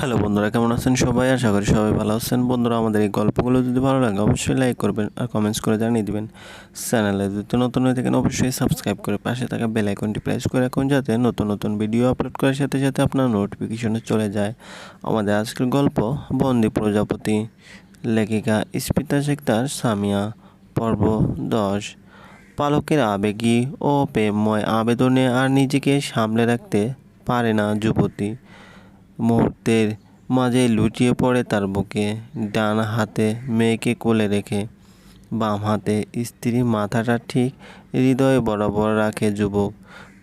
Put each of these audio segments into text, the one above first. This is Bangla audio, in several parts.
হ্যালো বন্ধুরা, কেমন আছেন সবাই? আশা করি সবাই ভালো আছেন। বন্ধুরা, আমাদের এই গল্পগুলো যদি ভালো লাগে, অবশ্যই লাইক করবেন আর কমেন্টস করে জানিয়ে দিবেন। চ্যানেলে যদি নতুন হয়ে থাকেন, অবশ্যই সাবস্ক্রাইব করে পাশে থাকা বেল আইকনটি প্রেস করে রাখুন, যাতে নতুন নতুন ভিডিও আপলোড করার সাথে সাথে আপনার নোটিফিকেশনে চলে যায়। আমাদের আজকের গল্প, বন্দি প্রজাপতি, লেখিকা স্পিতা শেখতার, সামিয়া, পর্ব দশ। পালকের আবেগী ও প্রেমময় আবেদনে আর নিজেকে সামলে রাখতে পারে না যুবতী। মুহূর্তের মাঝে লুটিয়ে পড়ে তার বুকে, ডান হাতে মেয়েকে কোলে রেখে। বাম হাতে স্ত্রী মাথাটা ঠিক হৃদয়ে বরাবর রাখে যুবক।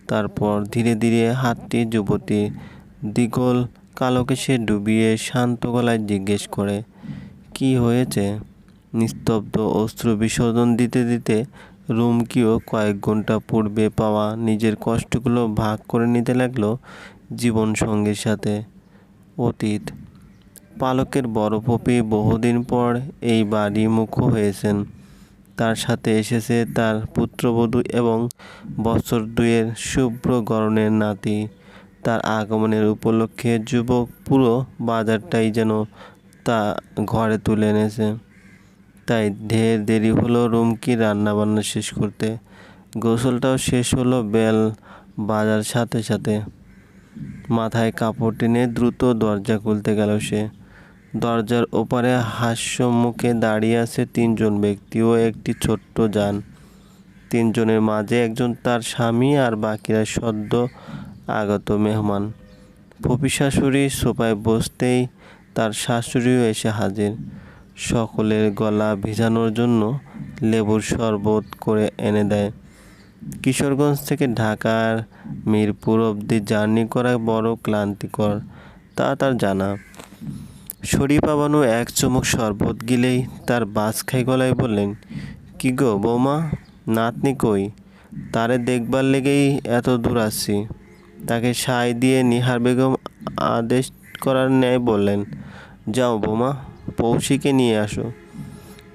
তারপর ধীরে ধীরে হাতটি যুবতীর দ্বিগল কালোকে সে ডুবিয়ে শান্ত গলায় জিজ্ঞেস করে, কি হয়েছে? নিস্তব্ধ অস্ত্র বিসর্জন দিতে দিতে রুমকিও কয়েক ঘণ্টা পূর্বে পাওয়া নিজের কষ্টগুলো ভাগ করে নিতে লাগল জীবন সঙ্গীর সাথে। অতীত। পালকের বড় পপি বহুদিন পর এই বাড়ি মুখ্য হয়েছেন। তার সাথে এসেছে তার পুত্রবধূ এবং বছর দুয়ের শুভ্র গরণের নাতি। তার আগমনের উপলক্ষে যুবক পুরো বাজারটাই যেন তা ঘরে তুলে এনেছে। তাই ঢের দেরি হলো রুমকি রান্নাবান্না শেষ করতে। গোসলটাও শেষ হলো বেল বাজার সাথে সাথে। মাথায় কাপড় টেনে দ্রুত দরজা খুলতে গেল সে। দরজার ওপারে হাস্য মুখে দাঁড়িয়ে আছে তিনজন ব্যক্তি ও একটি ছোট্ট যান। তিনজনের মাঝে একজন তার স্বামী আর বাকিরা সদ্য আগত মেহমান। ফুপি শাশুড়ি সোফায় বসতেই তার শাশুড়িও এসে হাজির। সকলের গলা ভিজানোর জন্য লেবুর শরবত করে এনে দেয়। কিশোরগঞ্জ থেকে ঢাকার মিরপুর অবধি জার্নি করা বড় ক্লান্তিকর, তা তার জানা। শরীফা বানু এক চুমুক শরবত গিলেই তার বাস খাই গলায় বললেন, কি গো বৌমা, নাতনি কই? তারে দেখবার লেগেই এত দূর আসছি তাকে সাই দিয়ে নিহার বেগম আদেশ করার ন্যায় বললেন, যাও বোমা, পৌশিকে নিয়ে আসো।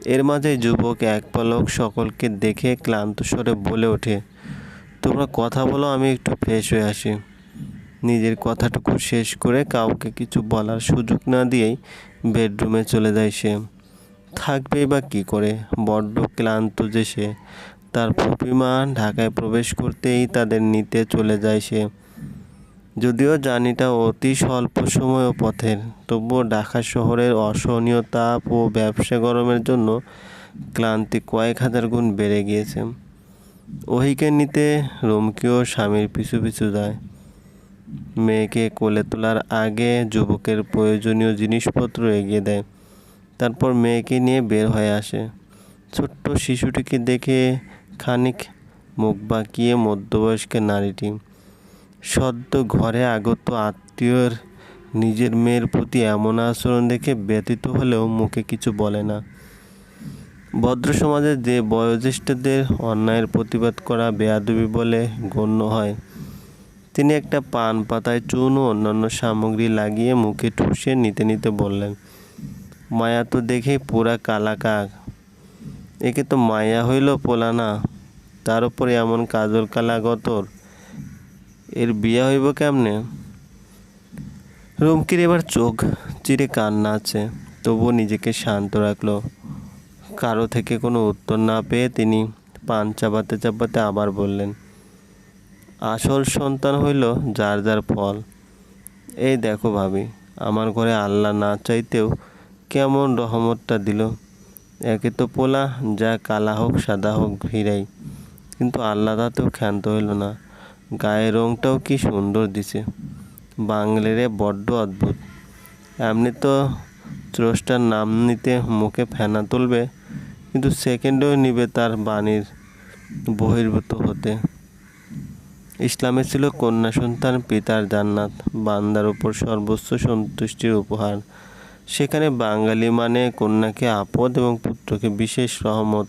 এর মাঝে যুবক এক পলক সকলকে দেখে ক্লান্ত স্বরে বলে ওঠে, তোমরা কথা বলো, আমি একটু ফ্রেশ হয়ে আসি। নিজের কথাটুকু শেষ করে কাউকে কিছু বলার সুযোগ না দিয়েই বেডরুমে চলে যায় সে। থাকবেই বা কী করে? বড্ড ক্লান্ত যে সে। তার ফুপিমা ঢাকায় প্রবেশ করতেই তাদের নিতে চলে যায় সে। যদিও জার্নিটা অতি স্বল্প সময় ও পথের, তবুও ঢাকা শহরের অসহনীয় তাপ ও ব্যবসা গরমের জন্য ক্লান্তি কয়েক হাজার গুণ বেড়ে গিয়েছে। ওহিকে নিতে রুমকিও স্বামীর পিছু পিছু যায়। মেয়েকে কোলে তোলার আগে যুবকের প্রয়োজনীয় জিনিসপত্র এগিয়ে দেয়। তারপর মেয়েকে নিয়ে বের হয়ে আসে। ছোট্ট শিশুটিকে দেখে খানিক মুখ বাঁকিয়ে মধ্যবয়স্ক নারীটি সদ্য ঘরে আগত আত্মীয়র নিজের মেয়ের প্রতি এমন আচরণ দেখে ব্যতীত হলেও মুখে কিছু বলে না। ভদ্র সমাজে যে বয়োজ্যেষ্ঠদের অন্যায়ের প্রতিবাদ করা বেয়াদবি বলে গণ্য হয়, তিনি একটা পান পাতায় চুন ও অন্যান্য সামগ্রী লাগিয়ে মুখে ঠুসে নিতে নিতে বললেন, মায়া তো দেখেই পুরা কালা কাক। একে তো মায়া হইল পোলা না তার উপরে এমন কাজল কালা গতর এর বিয়ে হইব কেমনে? রুমকির এবার চোখ চিরে কান্না আছে, তবুও নিজেকে শান্ত রাখল। কারও থেকে কোনো উত্তর না পেয়ে তিনি পান চাপাতে চাপাতে আবার বললেন, আসল সন্তান হইল যার যার ফল। এই দেখো ভাবি, আমার ঘরে আল্লাহ না চাইতেও কেমন রহমতটা দিল। একে তো পোলা, যা কালা হোক, সাদা হোক, ভিড়াই। কিন্তু আল্লাহ তাতেও ক্ষান্ত হইল না। গায়ের রংটাও কি সুন্দর দিছে। বাংলেরে বড্ড অদ্ভুত। এমনি তো ত্রষ্টার নাম নিতে মুখে ফেনা তুলবে, কিন্তু সেকেন্ডেও নিবে তার বাণীর বহির্ভূত হতে। ইসলামে ছিল কন্যা সন্তান, পিতার জান্নাত, বান্দার উপর সর্বোচ্চ সন্তুষ্টির উপহার। সেখানে বাঙালি মানে কন্যাকে আপদ এবং পুত্রকে বিশেষ রহমত।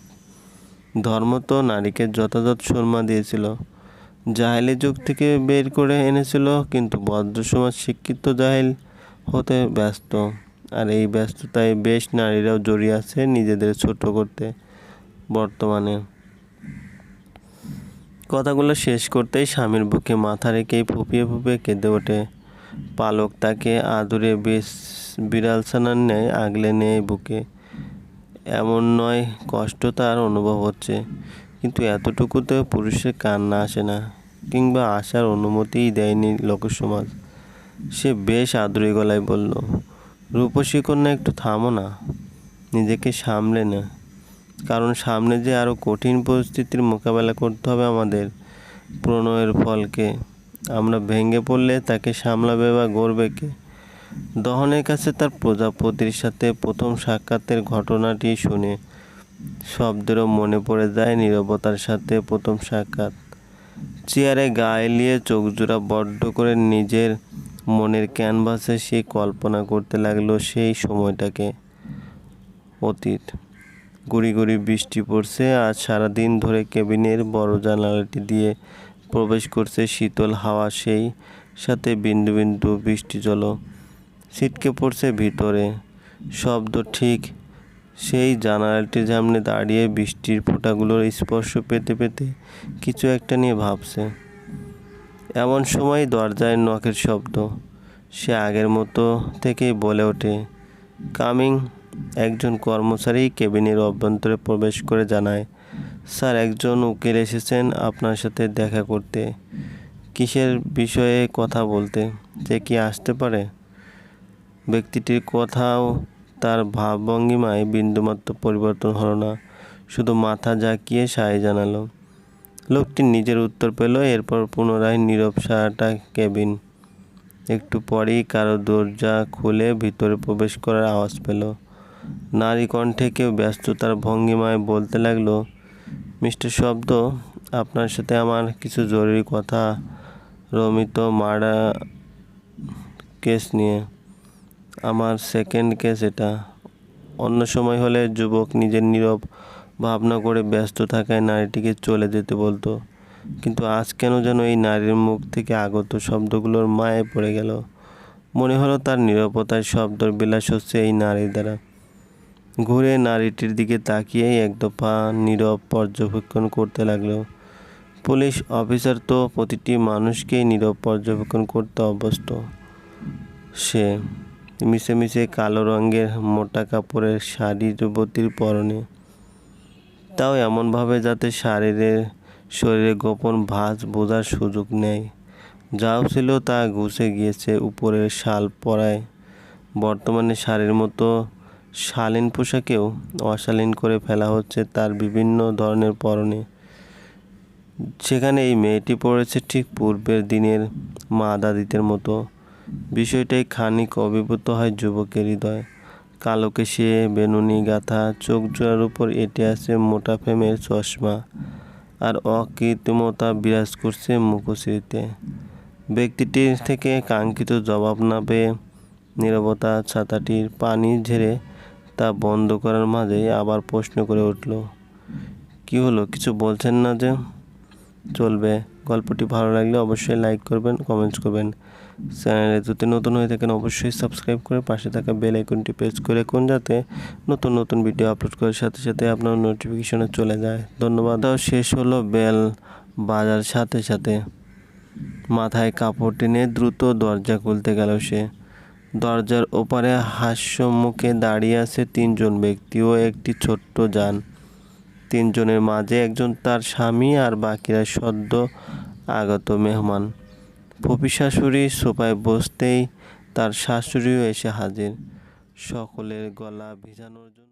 ধর্ম তো নারীকে যথাযথ সুরমা দিয়েছিল। জাহেলি যুগ থেকে বের করে এনেছিল, কিন্তু ভদ্র সমাজ শিক্ষিত জাহেল হতে ব্যস্ত। আর এই ব্যস্ততায় বেশ নারীরাও জড়িয়ে আছে নিজেদের ছোট করতে বর্তমানে। কথাগুলো শেষ করতেই স্বামীর বুকে মাথা রেখেই ফুপিয়ে ফুপিয়ে কেঁদে ওঠে। পালক তাকে আদুরে বেশ বিড়াল বিড়ালছানার ন্যায় আগলে নেয় বুকে। এমন নয়, কষ্ট তার অনুভব হচ্ছে। কিন্তু এতটুকুতেও পুরুষের কান্না আসে না, কিংবা আসার অনুমতিই দেয়নি লোকসমাজ। সে বেশ আদুরে গলায় বলল, রূপসী কন্যা, একটু থামো না, নিজেকে সামলে না। কারণ সামনে যে আরও কঠিন পরিস্থিতির মোকাবেলা করতে হবে আমাদের প্রণয়ের ফলকে। আমরা ভেঙে পড়লে তাকে সামলাবে বা গড়বে কে? দহনের কাছে তার প্রজাপতির সাথে প্রথম সাক্ষাতের ঘটনাটি শুনে শব্দেরও মনে পড়ে যায় নীরবতার সাথে প্রথম সাক্ষাৎ। চেয়ারে গা এলিয়ে চোখ জোড়া বড্ড করে নিজের মনের ক্যানভাসে সে কল্পনা করতে লাগল সেই সময়টাকে। অতীত। গুড়ি গুড়ি বৃষ্টি পড়ছে আজ সারাদিন ধরে কেবিনের বড় জানালাটি দিয়ে প্রবেশ করছে শীতল হাওয়া, সেই সাথে বিন্দু বিন্দু বৃষ্টি জল ছিটকে পড়ছে ভিতরে। শব্দ ঠিক সেই জানালাটির সামনে দাঁড়িয়ে বৃষ্টির ফোঁটাগুলোর স্পর্শ পেতে পেতে কিছু একটা নিয়ে ভাবছে। এমন সময় দরজায় নখের শব্দ। সে আগের মতো থেকেই বলে ওঠে, কামিং, একজন কর্মচারী কেবিনের অভ্যন্তরে প্রবেশ করে জানায়, স্যার, একজন উকিল এসেছেন আপনার সাথে দেখা করতে। কিসের বিষয়ে কথা বলতে? যে কি আসতে পারে? ব্যক্তিটির কথাও তার ভাবভঙ্গিমায় বিন্দুমাত্র পরিবর্তন হলো না, শুধু মাথা ঝাঁকিয়ে সায় জানালো। লোকটি নিজের উত্তর পেল, এরপর পুনরায় নীরব সারাটা কেবিন। একটু পরেই কারও দরজা খুলে ভিতরে প্রবেশ করার আওয়াজ পেল। নারী কণ্ঠে কেউ ব্যস্ততার ভঙ্গিমায় বলতে লাগল, মিস্টার শব্দ, আপনার সাথে আমার কিছু জরুরি কথা। রমিত মার্ডার কেস নিয়ে। আমার সেকেন্ড কেস এটা। অন্য সময় হলে যুবক নিজের নীরব ভাবনা করে ব্যস্ত থাকায় নারীটিকে চলে যেতে বলতো। কিন্তু আজ কেন যেন এই নারীর মুখ থেকে আগত শব্দগুলোর মায়ে পড়ে গেল। মনে হলো তার নিরাপত্তায় শব্দর বিলাস হচ্ছে এই নারীর দ্বারা। ঘুরে নারীটির দিকে তাকিয়েই এক দফা নীরব পর্যবেক্ষণ করতে লাগল। পুলিশ অফিসার তো প্রতিটি মানুষকেই নীরব পর্যবেক্ষণ করতে অভ্যস্ত। সে মিশে মিশে কালো রঙের মোটা কাপড়ের শাড়ি যুবতীর পরনে। তাও এমনভাবে যাতে শারীরের শরীরে গোপন ভাঁজ বোঝার সুযোগ নেয় যাও ছিল তা ঘুষে গিয়েছে উপরের শাল পরায়। বর্তমানে শাড়ির মতো শালীন পোশাকেও অশালীন করে ফেলা হচ্ছে তার বিভিন্ন ধরনের পরনে। সেখানে এই মেয়েটি পড়েছে ঠিক পূর্বের দিনের মা দাদিদের মতো। বিষয়টাই খানিক অভিভূত হয় যুবকের হৃদয়। কালোকে সে বেনুনি গাথা, চোখ জোড়ার উপর এঁটে আছে মোটা ফেমের চশমা আর অকৃত্রিমতা বিরাজ করছে মুখশ্রীতে। ব্যক্তিটির থেকে কাঙ্ক্ষিত জবাব না পেয়ে নীরবতা ছাতাটির পানি ঝেড়ে তা বন্ধ করার মাঝেই আবার প্রশ্ন করে উঠল, কি হলো? কিছু বলছেন না যে? চলবে। গল্পটি ভালো লাগলে অবশ্যই লাইক করবেন, কমেন্টস করবেন। চ্যানেলে যদি নতুন হয়ে থাকেন, অবশ্যই সাবস্ক্রাইব করে পাশে থাকা বেল আইকনটি প্রেস করে কোন যাতে নতুন নতুন ভিডিও আপলোড করার সাথে সাথে আপনার নোটিফিকেশনে চলে যায়। ধন্যবাদ। শেষ হলো বেল বাজার সাথে সাথে। মাথায় কাপড় টেনে দ্রুত দরজা খুলতে গেল সে। দরজার ওপারে হাস্য মুখে দাঁড়িয়ে আছে তিনজন ব্যক্তি ও একটি ছোট্ট যান। তিনজনের মাঝে একজন তার স্বামী আর বাকিরা সদ্য আগত মেহমান। ফুপি শাশুড়ি সোফায় বসতেই তার শাশুড়িও এসে হাজির। সকলের গলা ভিজানোর জন্য